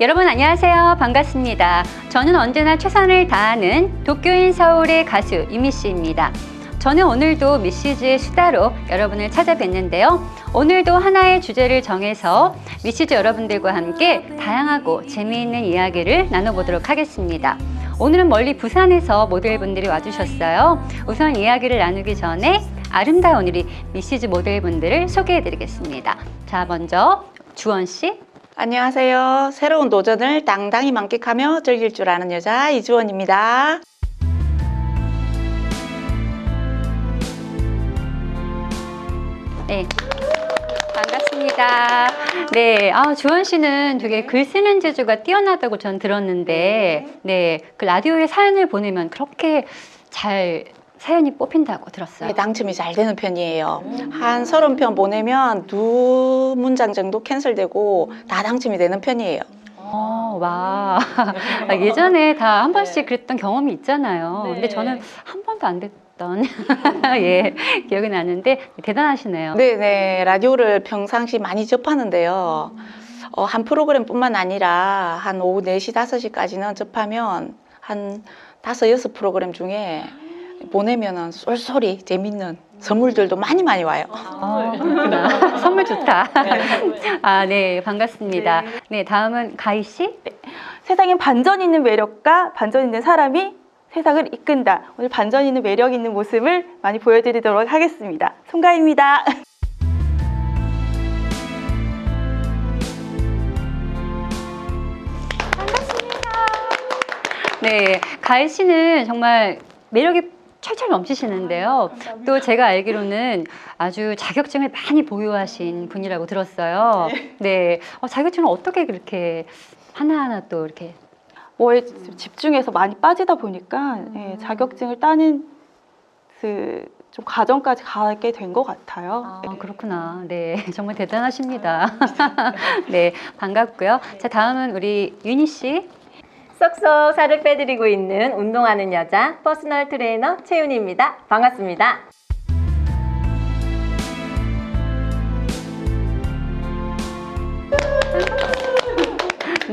여러분 안녕하세요. 반갑습니다. 저는 언제나 최선을 다하는 도쿄인 서울의 가수 유미 씨입니다. 저는 오늘도 미시즈의 수다로 여러분을 찾아뵀는데요. 오늘도 하나의 주제를 정해서 미시즈 여러분들과 함께 다양하고 재미있는 이야기를 나눠보도록 하겠습니다. 오늘은 멀리 부산에서 모델분들이 와주셨어요. 우선 이야기를 나누기 전에 아름다운 우리 미시즈 모델분들을 소개해드리겠습니다. 자, 먼저 주원 씨. 안녕하세요. 새로운 도전을 당당히 만끽하며 즐길 줄 아는 여자 이주원입니다. 네. 반갑습니다. 네. 아, 주원 씨는 되게 글 쓰는 재주가 뛰어나다고 전 들었는데, 네. 그 라디오에 사연을 보내면 그렇게 잘 사연이 뽑힌다고 들었어요. 네, 당첨이 잘 되는 편이에요. 한 서른 편 보내면 두 문장 정도 캔슬되고 다 당첨이 되는 편이에요. 어, 와. 아, 예전에 다 한 번씩 그랬던 경험이 있잖아요. 네. 근데 저는 한 번도 안 됐던, 예, 기억이 나는데 대단하시네요. 네네. 라디오를 평상시 많이 접하는데요. 어, 한 프로그램뿐만 아니라 한 오후 4시, 5시까지는 접하면 한 다섯, 여섯 프로그램 중에 보내면은 쏠쏠이 재밌는 선물들도 많이 많이 와요. 아, 그렇구나. 선물 좋다. 아, 네, 반갑습니다. 네, 다음은 가희 씨. 세상엔 반전 있는 매력과 반전 있는 사람이 세상을 이끈다. 오늘 반전 있는 매력 있는 모습을 많이 보여드리도록 하겠습니다. 송가입니다. 네, 가희 씨는 정말 매력이 철철 넘치시는데요. 또 제가 알기로는 아주 자격증을 많이 보유하신 분이라고 들었어요. 네, 어, 자격증을 어떻게 그렇게 하나하나 또 이렇게 뭐에 집중해서 많이 빠지다 보니까 예, 자격증을 따는 그 좀 과정까지 가게 된 것 같아요. 아, 그렇구나. 네, 정말 대단하십니다. 네, 반갑고요. 자, 다음은 우리 윤희 씨. 쏙쏙 살을 빼드리고 있는 운동하는 여자 퍼스널 트레이너 최윤희입니다. 반갑습니다.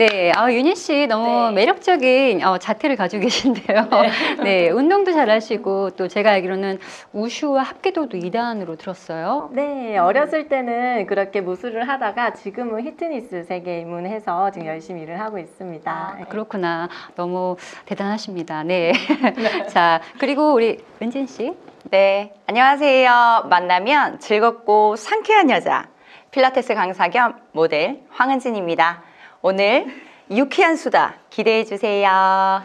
네, 아, 윤희 씨 너무 네. 매력적인 어, 자태를 가지고 계신데요. 네. 운동도 잘하시고 또 제가 알기로는 우슈와 합기도도 2단으로 들었어요. 네, 어렸을 때는 그렇게 무술을 하다가 지금은 히트니스 세계에 입문해서 지금 열심히 일을 하고 있습니다. 아, 그렇구나. 너무 대단하십니다. 네. 자, 그리고 우리 은진 씨. 네, 안녕하세요. 만나면 즐겁고 상쾌한 여자, 필라테스 강사 겸 모델 황은진입니다. 오늘 유쾌한 수다 기대해 주세요.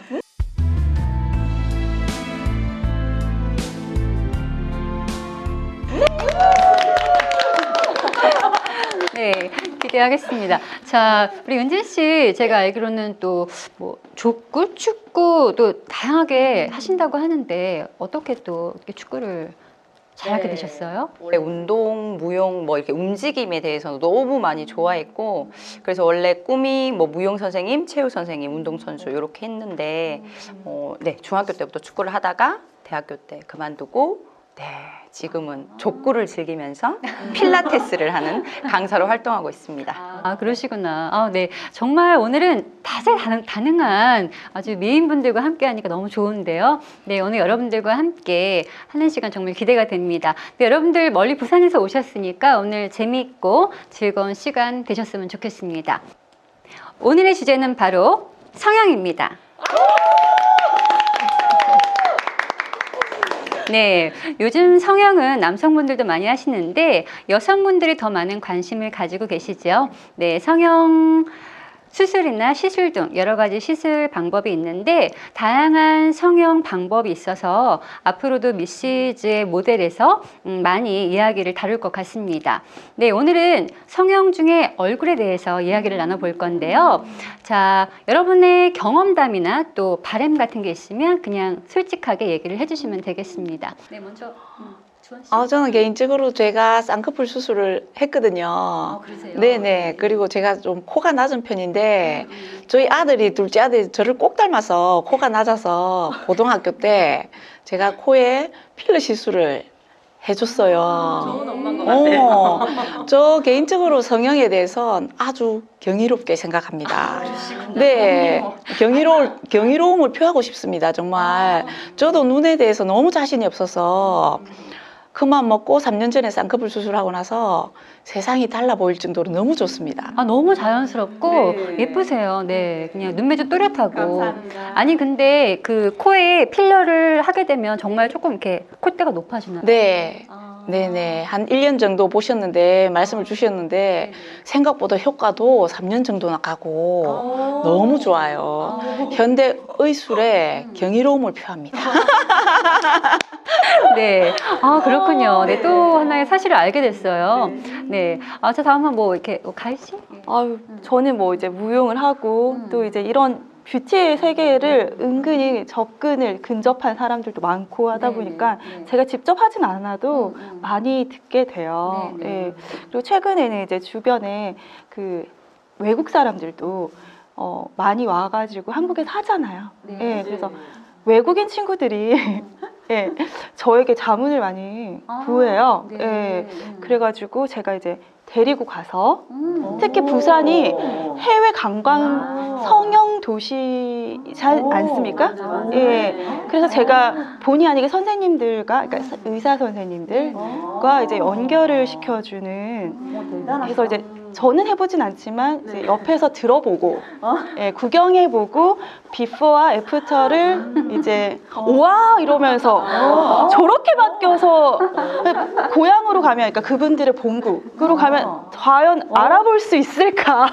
네, 기대하겠습니다. 자, 우리 은진 씨, 제가 알기로는 또 뭐 족구, 축구 또 다양하게 하신다고 하는데 어떻게 또 이렇게 축구를 잘하게 네. 되셨어요? 원래 운동, 무용, 뭐 이렇게 움직임에 대해서 너무 많이 좋아했고, 그래서 원래 꿈이 뭐 무용 선생님, 체육 선생님, 운동 선수 이렇게 했는데, 어, 네, 중학교 때부터 축구를 하다가 대학교 때 그만두고, 네, 지금은 족구를 즐기면서 필라테스를 하는 강사로 활동하고 있습니다. 아, 그러시구나. 아, 네. 정말 오늘은 다재다능한 아주 미인분들과 함께 하니까 너무 좋은데요. 네, 오늘 여러분들과 함께 하는 시간 정말 기대가 됩니다. 네, 여러분들 멀리 부산에서 오셨으니까 오늘 재미있고 즐거운 시간 되셨으면 좋겠습니다. 오늘의 주제는 바로 성형입니다. 네, 요즘 성형은 남성분들도 많이 하시는데 여성분들이 더 많은 관심을 가지고 계시죠. 네, 성형 수술이나 시술 등 여러 가지 시술 방법이 있는데 다양한 성형 방법이 있어서 앞으로도 미시즈의 모델에서 음, 많이 이야기를 다룰 것 같습니다. 네, 오늘은 성형 중에 얼굴에 대해서 이야기를 나눠볼 건데요. 자, 여러분의 경험담이나 또 바램 같은 게 있으면 그냥 솔직하게 얘기를 해주시면 되겠습니다. 네, 먼저 씨. 아, 저는 개인적으로 제가 쌍꺼풀 수술을 했거든요. 아, 그러세요? 네네. 그리고 제가 좀 코가 낮은 편인데, 저희 아들이, 둘째 아들이 저를 꼭 닮아서 코가 낮아서 고등학교 때 제가 코에 필러 시술을 해줬어요. 어, 저 개인적으로 성형에 대해서 아주 경이롭게 생각합니다. 네, 경이로울, 경이로움을 표하고 싶습니다. 정말. 저도 눈에 대해서 너무 자신이 없어서 그만 먹고 3년 전에 쌍꺼풀 수술하고 나서 세상이 달라 보일 정도로 너무 좋습니다. 아 너무 자연스럽고 네. 예쁘세요. 네, 그냥 눈매도 또렷하고. 감사합니다. 아니 근데 그 코에 필러를 하게 되면 정말 조금 이렇게 콧대가 높아지나요? 네. 아. 네네. 한 1년 정도 보셨는데, 말씀을 주셨는데, 생각보다 효과도 3년 정도나 가고, 너무 좋아요. 현대 의술의 경이로움을 표합니다. 네. 아 그렇군요. 네, 또 하나의 사실을 알게 됐어요. 네. 아, 자 다음은 뭐 이렇게 어, 가희 씨? 아유, 저는 뭐 이제 무용을 하고 음. 또 이제 이런 뷰티의 세계를 은근히 접근을 근접한 사람들도 많고 하다 네, 보니까 네, 네. 제가 직접 하진 않아도 음, 음. 많이 듣게 돼요. 네, 네. 예. 그리고 최근에는 이제 주변에 그 외국 사람들도 어, 많이 와가지고 한국에서 하잖아요. 네. 예, 그래서 외국인 친구들이 예, 저에게 자문을 많이 아, 구해요. 네. 예. 음. 그래가지고 제가 이제 데리고 가서 음. 특히 부산이 해외 관광 성형 도시지 않습니까? 맞아요. 예. 그래서 제가 본의 아니게 선생님들과, 그러니까 의사 선생님들과 이제 연결을 시켜주는. 그래서 이제 저는 해보진 않지만 이제 옆에서 들어보고, 예, 구경해보고, 비포와 애프터를 이제 와! 이러면서 저렇게 바뀌어서 고향으로 가면, 그러니까 그분들의 본국으로 가면 과연 알아볼 수 있을까?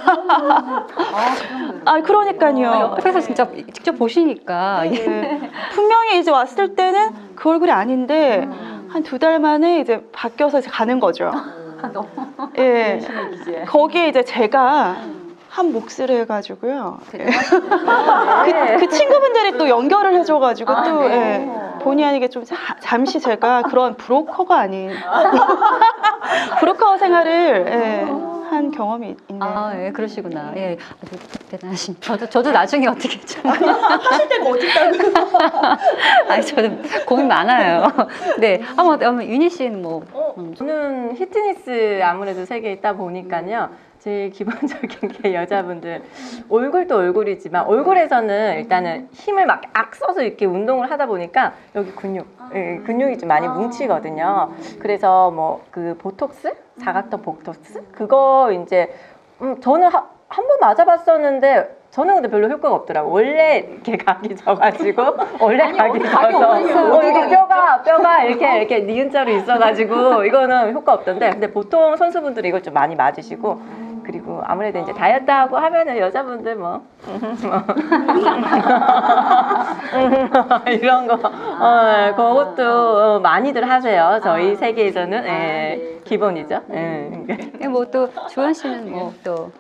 아, 그러니까요. 옆에서 진짜 직접 보시니까. 네. 분명히 이제 왔을 때는 그 얼굴이 아닌데 한 두 달 만에 이제 바뀌어서 이제 가는 거죠. 예. 거기에 이제 제가 한 몫을 해가지고요. 예. 그, 그 친구분들이 또 연결을 해줘가지고 또 예. 본의 아니게 좀 자- 잠시 제가 그런 브로커가 아닌 브로커 생활을 예, 한 경험이 있네요. 아, 예, 그러시구나. 예, 아주 대단하신. 저도 저도 나중에 어떻게 좀 하실 때가 어딨다고. 아니 저도 고민 많아요. 네, 한번 한번 윤희 씨는 뭐 음, 저는 히트니스 아무래도 세계에 있다 보니까요. 제일 기본적인 게 여자분들 얼굴도 얼굴이지만 얼굴에서는 일단은 힘을 막 악 써서 이렇게 운동을 하다 보니까 여기 근육 예, 근육이 좀 많이 뭉치거든요. 그래서 뭐 그 보톡스 사각턱 보톡스? 그거 이제 음, 저는 한 번 맞아봤었는데 저는 근데 별로 효과가 없더라고. 원래 이렇게 각이 져가지고 원래 각이 져서 어, 이게 뼈가 뼈가 이렇게 이렇게 니은자로 있어가지고 이거는 효과 없던데 근데 보통 선수분들이 이걸 좀 많이 맞으시고 그리고 아무래도 이제 다이어트 하고 하면은 여자분들 뭐, 뭐 이런 거 어, 그것도 어, 많이들 하세요. 저희 세계에서는 예, 기본이죠. 예. 뭐또 주원 씨는 뭐또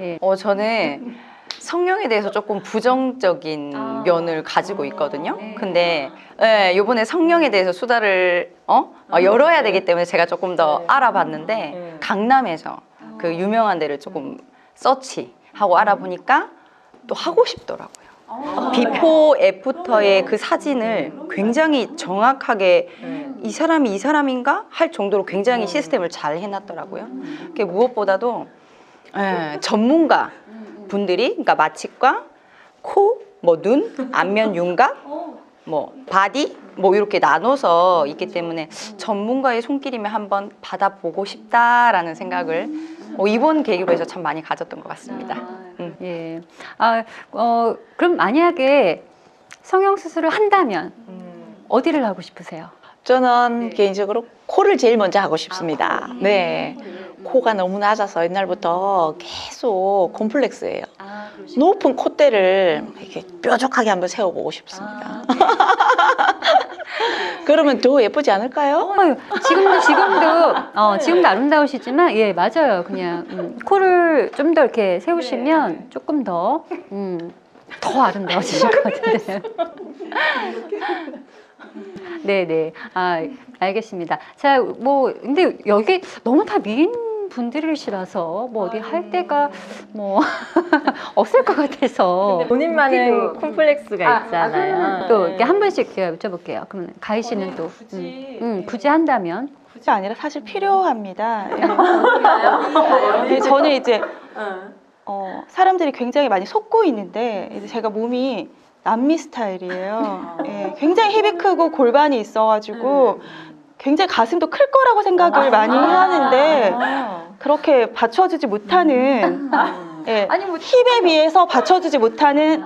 예. 어, 저는 성형에 대해서 조금 부정적인 아. 면을 가지고 있거든요. 네. 근데 예, 이번에 성형에 대해서 수다를 어? 어, 열어야 되기 때문에 제가 조금 더 네. 알아봤는데 네. 강남에서 그 유명한 데를 조금 서치하고 알아보니까 또 하고 싶더라고요. 비포 애프터의 그 사진을 굉장히 정확하게 이 사람이 이 사람인가 할 정도로 굉장히 시스템을 잘 해놨더라고요. 그게 무엇보다도 예, 전문가 분들이 그러니까 마취과, 코, 뭐 눈, 안면 윤곽, 뭐 바디 뭐 이렇게 나눠서 있기 때문에 전문가의 손길이면 한번 받아보고 싶다라는 생각을 어, 이번 계기로 해서 참 많이 가졌던 것 같습니다. 음. 예. 아, 어, 그럼 만약에 성형 수술을 한다면 어디를 하고 싶으세요? 저는 개인적으로 코를 제일 먼저 하고 싶습니다. 네. 코가 너무 낮아서 옛날부터 계속 콤플렉스예요. 아, 높은 콧대를 이렇게 뾰족하게 한번 세워보고 싶습니다. 그러면 더 예쁘지 않을까요? 어, 지금도 지금도 어, 지금도 아름다우시지만 예 맞아요 그냥 음, 코를 좀 더 이렇게 세우시면 조금 더 음, 더 아름다워지실 것 같은데. 네네 아 알겠습니다. 자 뭐 근데 여기 너무 다 미인들 분들이시라서 뭐 어디 할 데가 뭐 없을 것 같아서 본인만의 콤플렉스가 아, 있잖아요. 또 네. 이렇게 한 분씩 제가 여쭤볼게요. 그러면 가희 씨는 또 음, 음, 굳이 한다면 굳이 아니라 사실 필요합니다. 예. 네, 저는 이제 어, 사람들이 굉장히 많이 속고 있는데 이제 제가 몸이 남미 스타일이에요. 예, 굉장히 힙이 크고 골반이 있어가지고 굉장히 가슴도 클 거라고 생각을 많이 하는데 그렇게 받쳐주지 못하는 예, 아니 뭐 힙에 비해서 받쳐주지 못하는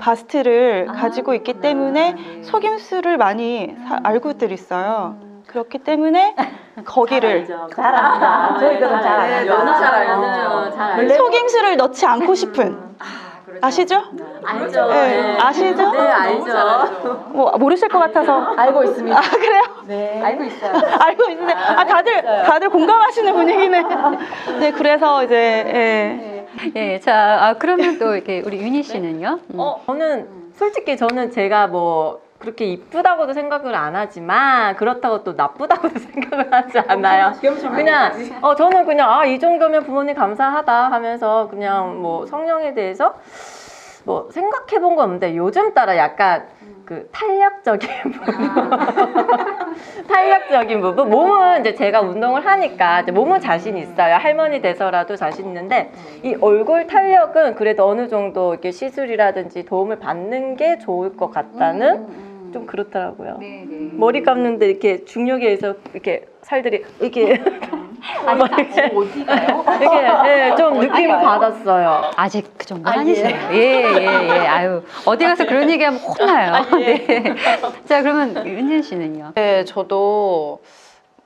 바스트를 가지고 있기 때문에 속임수를 많이 사- 알고들 있어요. 그렇기 때문에 거기를 잘 압니다. 저희들은 잘 알죠. 너무 잘 알죠. 알죠. 잘 알죠. 속임수를 넣지 않고 싶은 아시죠? 알죠. 네, 아시죠? 네, 알죠. 뭐 모르실 것 같아서 알고 있습니다. 아 그래요? 네. 알고 있어요. 알고 있는데 아 다들 다들 공감하시는 분위기네. 네 그래서 이제 예. 예, 자 아, 그러면 또 이렇게 우리 윤희 씨는요? 음. 어, 저는 솔직히 저는 제가 뭐 그렇게 이쁘다고도 생각을 안 하지만 그렇다고 또 나쁘다고도 생각을 하지 않아요. 그냥 어 저는 그냥 아 이 정도면 부모님 감사하다 하면서 그냥 뭐 성령에 대해서 뭐 생각해 본 건 없는데 요즘 따라 약간 그 탄력적인 부분. 탄력적인 부분? 몸은 이제 제가 운동을 하니까 이제 몸은 자신 있어요. 할머니 돼서라도 자신 있는데 이 얼굴 탄력은 그래도 어느 정도 이렇게 시술이라든지 도움을 받는 게 좋을 것 같다는 좀 그렇더라고요 네, 네. 머리 감는데 이렇게 중력에서 이렇게 살들이 이렇게 아니 어디가요? 이게 예, 좀 느낌 을 받았어요. 아직 그 정도 아, 는 아니세요. 예, 예, 예. 아유, 어디 가서 그런 얘기하면 혼나요. 네. 자, 그러면 윤진 씨는요? 네, 저도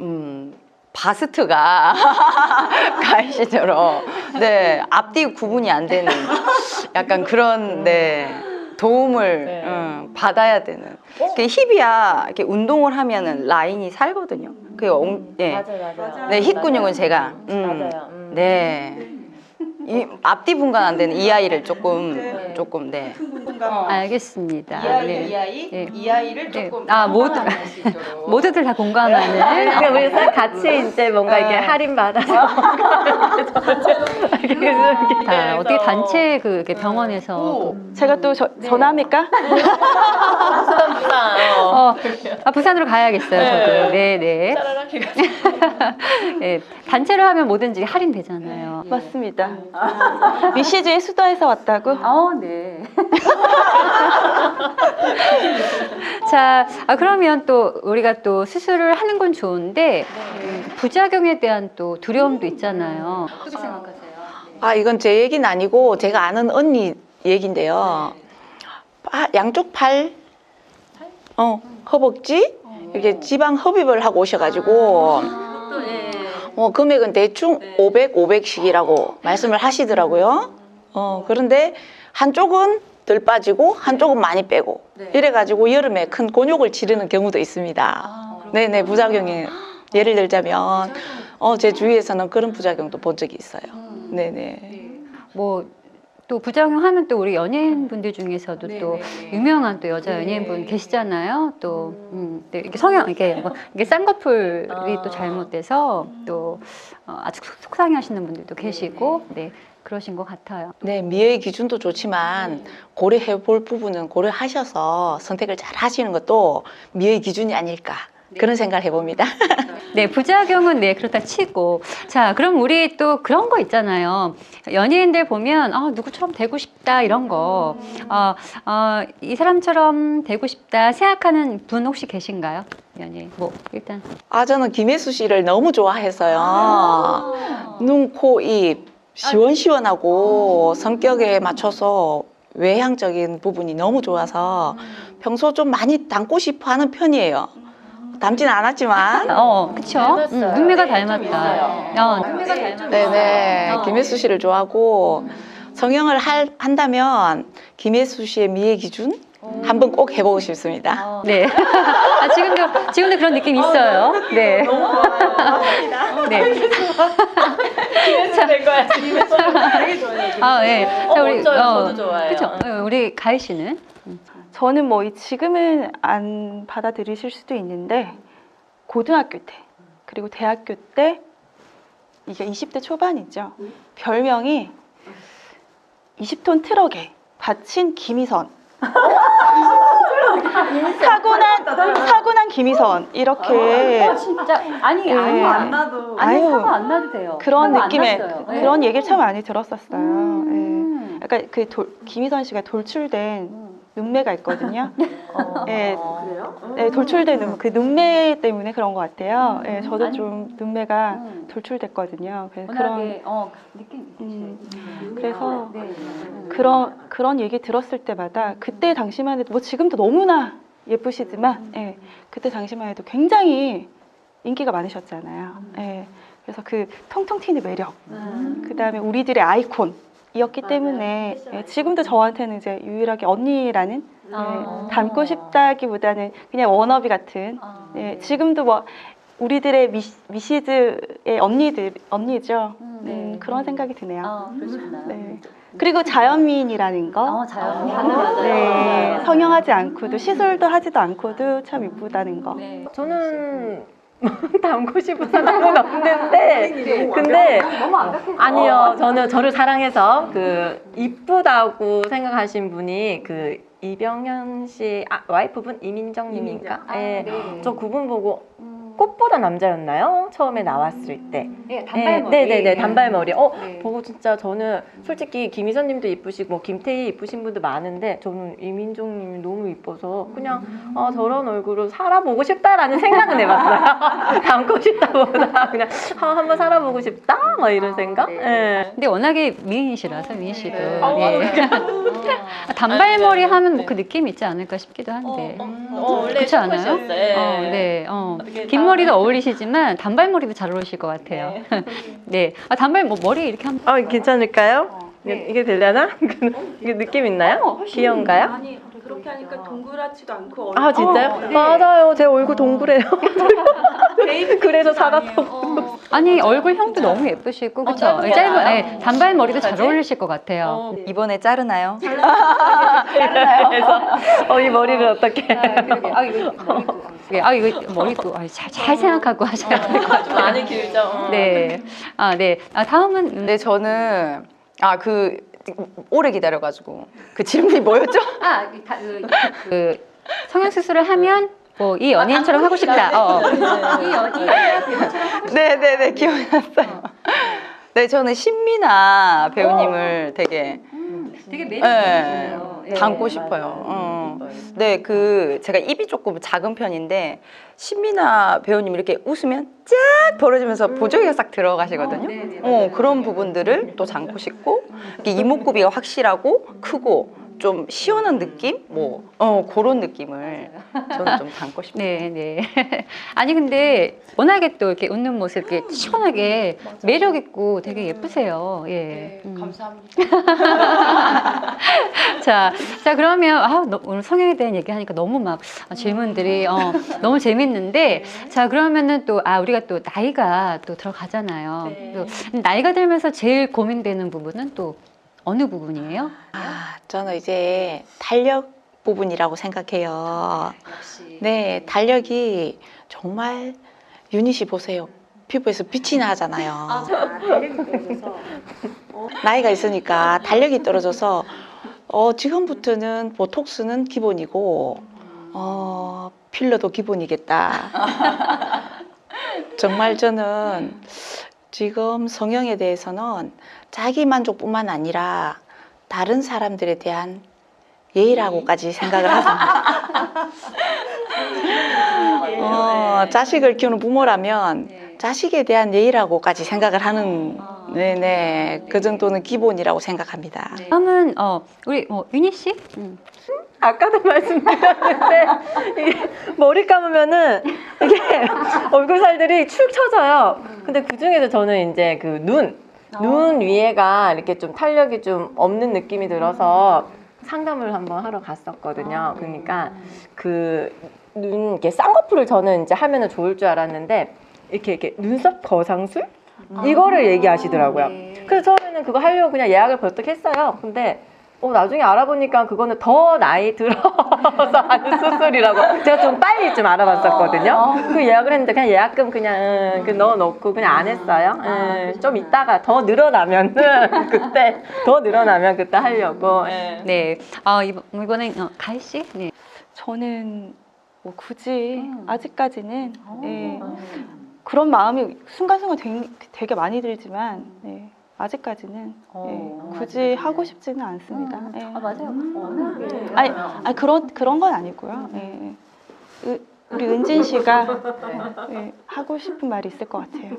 음, 바스트가 가희 씨처럼 네 앞뒤 구분이 안 되는 약간 그런 네 도움을 네. 음, 받아야 되는. 그 힙이야 이렇게 운동을 하면은 라인이 살거든요. 그 엉, 예. 맞아요. 네, 힙 근육은 제가 음, 맞아요. 음. 네. 이 앞뒤 분간 안 되는 이 아이를 조금 조금 네. 알겠습니다. 네. 아이 네. 이 아이를 네. 아, 모두, 모두들 다 공감하는. 그러니까 우리 싹 같이 이제 뭔가 이렇게 할인 받아서 다 어떻게 단체 그 병원에서 제가 또 저, 전화합니까? 어, 아, 부산으로 가야겠어요, 저도. 네, 네. 네, 단체로 하면 뭐든지 할인 되잖아요. 맞습니다. 미시즈의 수다에서 왔다고? 어, 네. 자, 아, 그러면 또 우리가 또 수술을 하는 건 좋은데 음, 부작용에 대한 또 두려움도 있잖아요. 어떻게 생각하세요? 아, 이건 제 얘기는 아니고 제가 아는 언니 얘긴데요. 아, 양쪽 팔, 어, 허벅지 이렇게 지방 흡입을 하고 오셔가지고 어, 금액은 대충 500, 500씩이라고 말씀을 하시더라고요. 어, 그런데 한쪽은 덜 빠지고 한쪽은 많이 빼고 이래가지고 여름에 큰 곤욕을 치르는 경우도 있습니다. 네네 부작용이 예를 들자면 어, 제 주위에서는 그런 부작용도 본 적이 있어요. 네네. 뭐 또 부작용 하면 또 우리 연예인분들 중에서도 또 유명한 또 여자 연예인분 계시잖아요. 또 음, 네, 이게 성형 이게 뭐 이게 쌍꺼풀이 또 잘못돼서 또 어, 아주 속- 속상해하시는 분들도 계시고 네. 그러신 것 같아요. 네, 미의 기준도 좋지만 고려해 볼 부분은 고려하셔서 선택을 잘 하시는 것도 미의 기준이 아닐까 그런 생각을 해봅니다. 네, 부작용은 네, 그렇다 치고. 자, 그럼 우리 또 그런 거 있잖아요. 연예인들 보면, 아, 누구처럼 되고 싶다, 이런 거. 어, 어, 이 사람처럼 되고 싶다 생각하는 분 혹시 계신가요? 연예인. 뭐, 일단. 아, 저는 김혜수 씨를 너무 좋아해서요. 눈, 코, 입 시원시원하고 성격에 맞춰서 외향적인 부분이 너무 좋아서 평소 좀 많이 닮고 싶어 하는 편이에요. 닮진 않았지만. 어, 그쵸? 음, 눈매가 닮았다. 어, 눈매가 닮았다. 네네. 어. 김혜수 씨를 좋아하고 성형을 할, 한다면 김혜수 씨의 미의 기준 한번 꼭 해보고 싶습니다. 네. 아, 지금도, 지금도 그런 느낌 있어요. 네. 네. 아, 네. 자, 우리, 저도 좋아해요. 그쵸? 어, 우리 가희 씨는? 저는 뭐이 지금은 안 받아들이실 수도 있는데 고등학교 때 그리고 대학교 때 이게 20대 초반이죠. 별명이 20톤 트럭에 받친 김희선. 사고난 사고난 김희선 이렇게 어, 진짜 아니 예. 아니 안 나도 아니 아유. 사고 안 나도 돼요. 그런 느낌의 났어요. 예. 그런 얘기를 참 많이 들었었어요. 음. 예. 약간 그 돌, 김희선 씨가 돌출된 눈매가 있거든요. 어. 예, 그래요? 네, 돌출된 눈, 그 눈매 때문에 그런 것 같아요. 예, 저도 아니. 좀 눈매가 음. 돌출됐거든요. 그래서 그런 어 느낌 음. 그래서 네. 그런 그런 얘기 들었을 때마다 그때 당시만 해도 뭐 지금도 너무나 예쁘시지만 예, 그때 당시만 해도 굉장히 인기가 많으셨잖아요. 예, 그래서 그 통통 튀는 매력, 음. 그 다음에 우리들의 아이콘 이었기 때문에 예, 지금도 저한테는 이제 유일하게 언니라는 예, 아. 닮고 싶다기보다는 그냥 워너비 같은 아, 예, 네. 지금도 뭐 우리들의 미, 미시즈의 언니들 언니죠. 음, 네, 네. 그런 생각이 드네요. 아, 그러시구나. 네. 그리고 자연미인이라는 거. 어, 자연. 맞아요. 네, 성형하지 않고도 시술도 하지도 않고도 참 이쁘다는 거. 네. 저는 닮고 싶은 사람은 없는데 근데. 아니요 저는 저를 사랑해서 그 이쁘다고 생각하신 분이 그 이병현 씨 아, 와이프분 이민정님인가? 아, 예. 네. 저 그분 보고 음. 꽃보다 남자였나요? 처음에 나왔을 때. 네, 단발머리. 네, 네, 네, 단발머리. 어, 네. 보고 진짜 저는 솔직히 김희선님도 이쁘시고 뭐 김태희 이쁘신 분도 많은데 저는 이민종님이 너무 이뻐서 그냥 아 저런 얼굴로 살아보고 싶다라는 생각은 해봤어요. 닮고 싶다보다 그냥 아, 한번 살아보고 싶다, 막 이런 아, 생각. 네. 예. 근데 워낙에 미인이시라서 미인 씨도 네. 예. 단발머리 하면 뭐 그 느낌 이 있지 않을까 싶기도 한데 어, 원래 그렇지 않아요? 어, 네, 어. 어 떻게 긴 다- 머리도 어울리시지만 단발머리도 잘 어울리실 것 같아요. 네, 아, 단발 뭐 머리 이렇게 한. 아 괜찮을까요? 네. 이게, 이게 되려나? 이게 느낌 있나요? 귀여운가요? 아니 그렇게 하니까 동그랗지도 않고 아 진짜요? 어, 네. 맞아요. 제 얼굴 동그래요. 그래서 살았어. 아니 얼굴 형도 너무 예쁘시고 그렇죠. 짧은 게 짧은? 네, 단발 머리도 잘 어울리실 것 같아요. 이번에 자르나요? 그래서 어, 이 머리를 어 떻게? 아, 그러게. 아 이거 머리도, 네, 아 이거 머리도 아, 잘, 잘 생각하고 하셔야 될 것 같아요. 많이 길죠. 네, 아 네, 아 다음은 음, 근데 저는 아 그 오래 기다려가지고 그 질문이 뭐였죠? 아, 그, 다- 그, 그 성형 수술을 하면 뭐 이 연예인처럼 하고 싶다. 어, 어. 이 연, 이 연예인 배우처럼 하고 네네 네 기억났어요. 네 저는 신미나 배우님을 되게 싶다. 되게 매력 네, 있으세요. 네. 닮고 싶어요. 어. 네, 그 제가 입이 조금 작은 편인데 신미나 배우님 이렇게 웃으면 쫙 벌어지면서 보조개가 싹 들어가시거든요. 네, 네, 어. 그런 부분들을 또 담고 싶고 이렇게 이목구비가 확실하고 크고 좀 시원한 느낌, 뭐 어, 그런 느낌을 저는 좀 담고 싶어요. 네, 네. 아니 근데 워낙에 또 이렇게 웃는 모습 이렇게 시원하게 매력 있고 되게 예쁘세요. 예. 음. 자, 자 그러면 아, 너- 오늘 성형에 대한 얘기하니까 너무 막 아, 질문들이 어, 너무 재밌는데 자 그러면은 또 아 우리가 또 나이가 또 들어가잖아요. 네. 또 나이가 들면서 제일 고민되는 부분은 또 어느 부분이에요? 아, 저는 이제 달력 부분이라고 생각해요. 네, 달력이 정말 유닛이 보세요. 피부에서 빛이 나잖아요. 나이가 있으니까 달력이 떨어져서 어, 지금부터는 보톡스는 기본이고 어, 필러도 기본이겠다. 정말 저는 지금 성형에 대해서는 자기 만족뿐만 아니라 다른 사람들에 대한 예의라고까지 생각을 하습니다. 어, 자식을 키우는 부모라면 자식에 대한 예의라고까지 생각을 하는 네네 그 정도는 기본이라고 생각합니다. 다음은 어 우리 뭐 윤희 씨? 음. 아까도 말씀드렸는데 이게 머리 감으면은 이게 얼굴 살들이 축 처져요. 근데 그 중에서 저는 이제 그 눈, 눈 위에가 이렇게 좀 탄력이 좀 없는 느낌이 들어서 상담을 한번 하러 갔었거든요. 그러니까 그 눈 이렇게 쌍꺼풀을 저는 이제 하면은 좋을 줄 알았는데 이렇게 이렇게 눈썹 거상술 이거를 얘기하시더라고요. 네. 그래서 처음에는 그거 하려고 그냥 예약을 벌떡 했어요. 근데 어, 나중에 알아보니까 그거는 더 나이 들어서 하는 수술이라고 제가 좀 빨리 좀 알아봤었거든요. 그 예약을 했는데 그냥 예약금 그냥 음, 그 넣어놓고 그냥 안 했어요. 음, 좀 이따가 더 늘어나면은 그때 더 늘어나면 그때 하려고. 예. 네. 아, 이번, 이번엔 어, 가희 씨? 네. 저는 뭐 굳이 음. 아직까지는 예, 그런 마음이 순간순간 되게, 되게 많이 들지만 네, 아직까지는 예, 굳이 하고 싶지는 않습니다. 예. 아, 맞아요. 워낙에. 아니, 아니 그런 그런 건 아니고요. 예. 으- 우리 은진 씨가 예, 하고 싶은 말이 있을 것 같아요.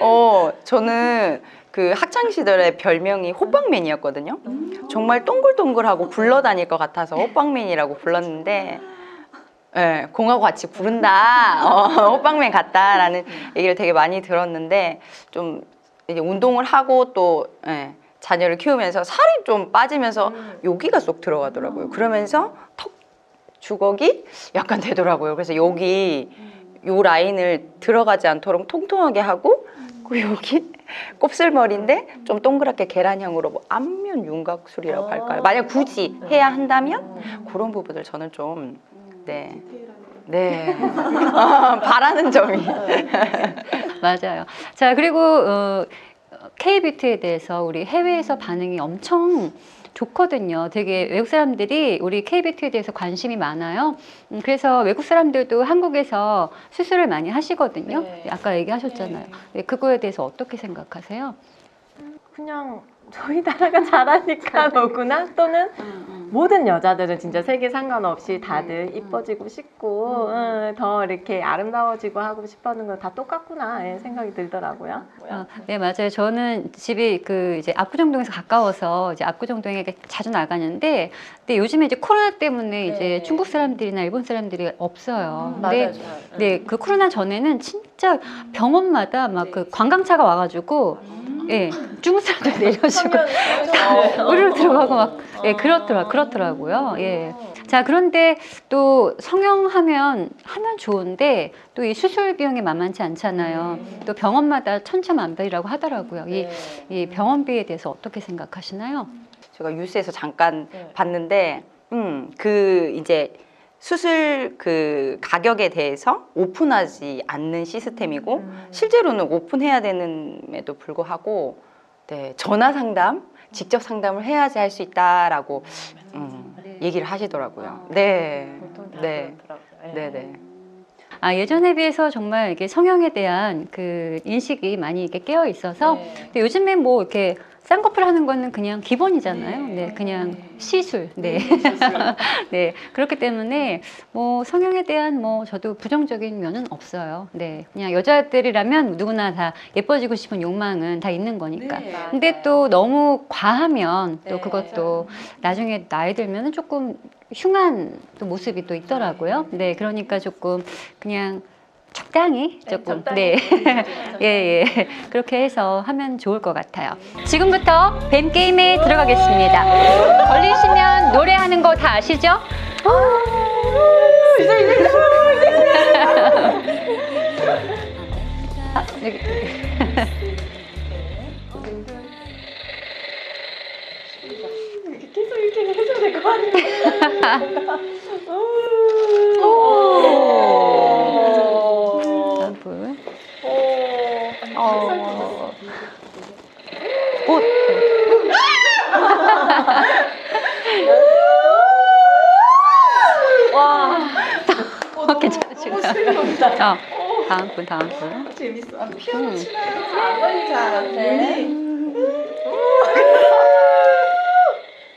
어, 저는 그 학창 시절에 별명이 호빵맨이었거든요. 정말 동글동글하고 굴러다닐 것 같아서 호빵맨이라고 불렀는데, 예, 공하고 같이 부른다, 어, 호빵맨 같다라는 얘기를 되게 많이 들었는데, 좀 이제 운동을 하고 또 예, 자녀를 키우면서 살이 좀 빠지면서 여기가 쏙 들어가더라고요. 그러면서 턱 주걱이 약간 되더라고요. 그래서 여기 요 라인을 들어가지 않도록 통통하게 하고 그 여기 곱슬머리인데 좀 동그랗게 계란형으로 뭐 안면 윤곽술이라고 할까요? 만약 굳이 해야 한다면 그런 부분을 저는 좀 네. 네. 아, 바라는 점이. 맞아요. 자, 그리고 어, K뷰티에 대해서 우리 해외에서 반응이 엄청 좋거든요. 되게 외국 사람들이 우리 K뷰티에 대해서 관심이 많아요. 음, 그래서 외국 사람들도 한국에서 수술을 많이 하시거든요. 네. 아까 얘기하셨잖아요. 네, 그거에 대해서 어떻게 생각하세요? 그냥 저희 나라가 잘하니까 오구나? 또는 모든 여자들은 진짜 세계 상관없이 다들 이뻐지고 싶고 응, 더 이렇게 아름다워지고 하고 싶어하는 건 다 똑같구나 예, 생각이 들더라고요. 어, 네 맞아요. 저는 집이 그 이제 압구정동에서 가까워서 이제 압구정동에 자주 나가는데, 근데 요즘에 이제 코로나 때문에 이제 네. 중국 사람들이나 일본 사람들이 없어요. 음, 근데 네, 그 코로나 전에는 진짜 병원마다 막그 관광차가 와가지고, 예, 중국 사람들 내려 주고, 우르르 들어가고 막, 예, 그렇더라, 그렇더라고요. 예. 자, 그런데 또 성형하면, 하면 좋은데, 또 이 수술 비용이 만만치 않잖아요. 또 병원마다 천차만별이라고 하더라고요. 이, 이 병원비에 대해서 어떻게 생각하시나요? 제가 뉴스에서 잠깐 네. 봤는데, 음, 그 이제 수술 그 가격에 대해서 오픈하지 않는 시스템이고 실제로는 오픈해야 되는에도 불구하고 네, 전화 상담, 직접 상담을 해야지 할 수 있다라고 음, 얘기를 하시더라고요. 네, 네, 네, 네. 아, 예전에 비해서 정말 이게 성형에 대한 그 인식이 많이 이렇게 깨어 있어서, 근데 요즘에 뭐 이렇게 쌍꺼풀 하는 거는 그냥 기본이잖아요. 네, 그냥 시술. 네. 네. 그렇기 때문에 뭐 성형에 대한 뭐 저도 부정적인 면은 없어요. 네. 그냥 여자들이라면 누구나 다 예뻐지고 싶은 욕망은 다 있는 거니까. 근데 또 너무 과하면 또 네, 그것도 나중에 나이 들면은 조금 흉한 또 모습이 또 있더라고요. 네. 그러니까 조금 그냥 적당히 조금 네. 예, 예. 그렇게 해서 하면 좋을 것 같아요. 지금부터 뱀 게임에 들어가겠습니다. 걸리시면 노래하는 거 다 아시죠? 아, 여기. 계속 이렇게 해줘야 될 것 같아요. 다음 분. 어, 옷. 와. 괜찮으신가요? 어, 다음 분, 다음 분. 재밌어. 아, 음. 안 걸리지 않았네.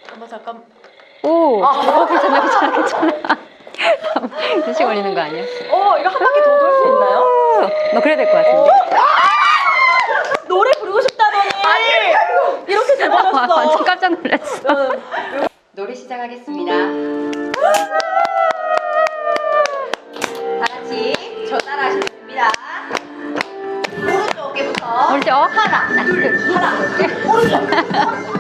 잠깐 잠깐. 오, 어, 괜찮아, 괜찮아, 괜찮아. 눈치 걸리는 거 아니야? 어 이거 한 바퀴 더 돌 수 있나요? 뭐 그래야 될 것 같은데. 노래 부르고 싶다더니 이렇게 아. 완전 깜짝 놀랐어. 노래 시작하겠습니다. 다 같이 저 따라 하시면 됩니다. 오른쪽 어깨부터 오른쪽 하나, 둘, 오른쪽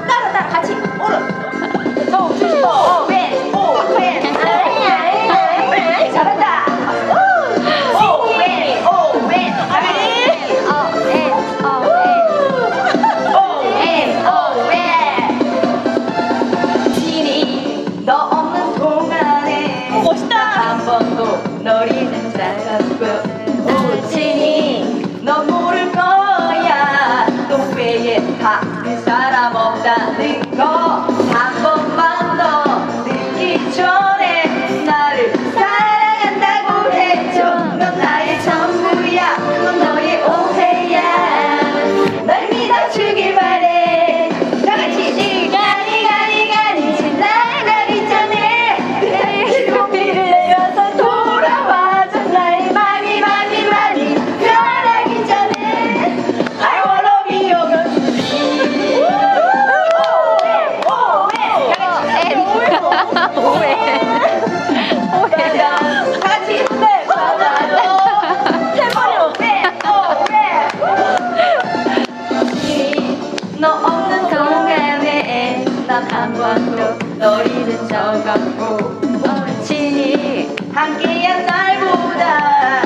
머리는 저같고 어친이 함께한 날보다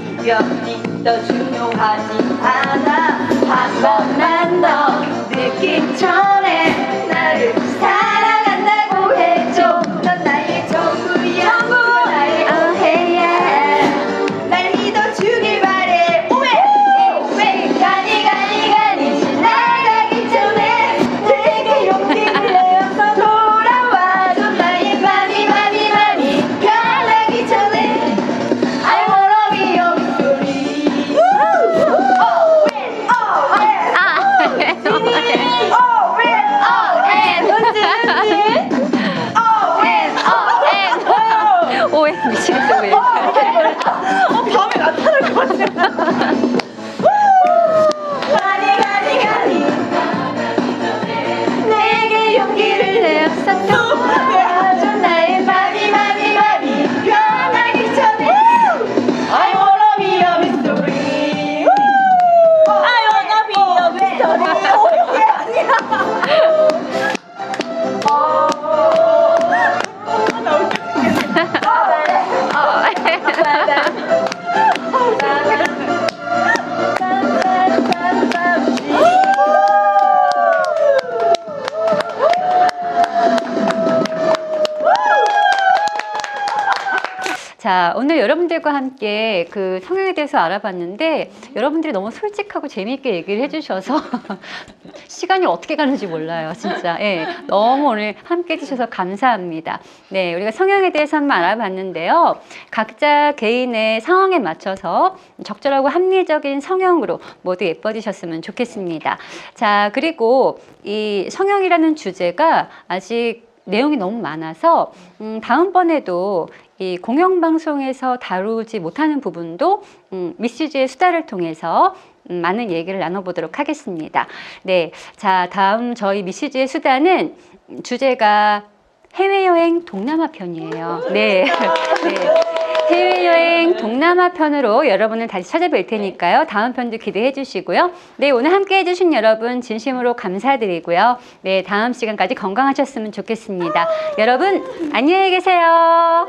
이별이 더 중요하지 않아. 한 번만 더 느낌 전에 나를 사랑 밤에 나타날 것 같아. 가 여러분들과 함께 그 성형에 대해서 알아봤는데 여러분들이 너무 솔직하고 재미있게 얘기를 해주셔서 시간이 어떻게 가는지 몰라요, 진짜. 예, 너무 오늘 함께 해주셔서 감사합니다. 네, 우리가 성형에 대해서 한번 알아봤는데요. 각자 개인의 상황에 맞춰서 적절하고 합리적인 성형으로 모두 예뻐지셨으면 좋겠습니다. 자, 그리고 이 성형이라는 주제가 아직 내용이 너무 많아서 음, 다음번에도 이 공영방송에서 다루지 못하는 부분도 음, 미시즈의 수다를 통해서 음, 많은 얘기를 나눠보도록 하겠습니다. 네, 자 다음 저희 미시즈의 수다는 주제가 해외여행 동남아 편이에요. 네, 네. 해외여행 동남아 편으로 여러분을 다시 찾아뵐 테니까요. 다음 편도 기대해 주시고요. 네, 오늘 함께 해주신 여러분 진심으로 감사드리고요. 네, 다음 시간까지 건강하셨으면 좋겠습니다. 여러분, 안녕히 계세요.